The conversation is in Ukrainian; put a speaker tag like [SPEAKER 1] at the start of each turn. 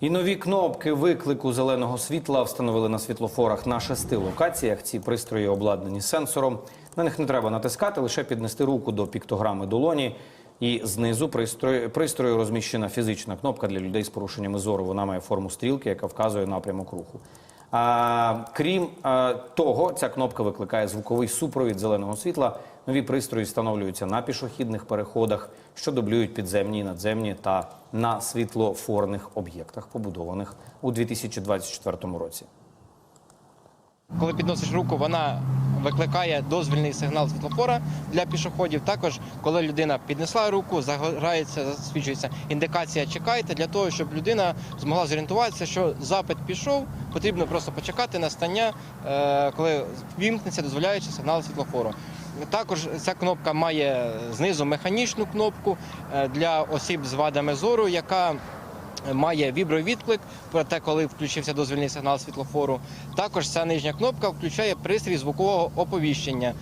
[SPEAKER 1] І нові кнопки виклику зеленого світла встановили на світлофорах на шести локаціях. Ці пристрої обладнані сенсором. На них не треба натискати, лише піднести руку до піктограми долоні. І знизу пристрою, пристрою розміщена фізична кнопка для людей з порушеннями зору. Вона має форму стрілки, яка вказує напрямок руху. А, крім а, того, ця кнопка викликає звуковий супровід зеленого світла. Нові пристрої встановлюються на пішохідних переходах, що дублюють підземні, надземні та на світлофорних об'єктах, побудованих у 2024 році.
[SPEAKER 2] Коли підносиш руку, вона викликає дозвільний сигнал світлофора для пішоходів. Також, коли людина піднесла руку, загорається, засвідчується індикація чекайте для того, щоб людина змогла зорієнтуватися, що запит пішов, потрібно просто почекати настання, е, коли вімкнеться дозволяючий сигнал світлофору. Також ця кнопка має знизу механічну кнопку е, для осіб з вадами зору, яка має вібровідклик про те, коли включився дозвільний сигнал світлофору. Також ця нижня кнопка включає пристрій звукового оповіщення.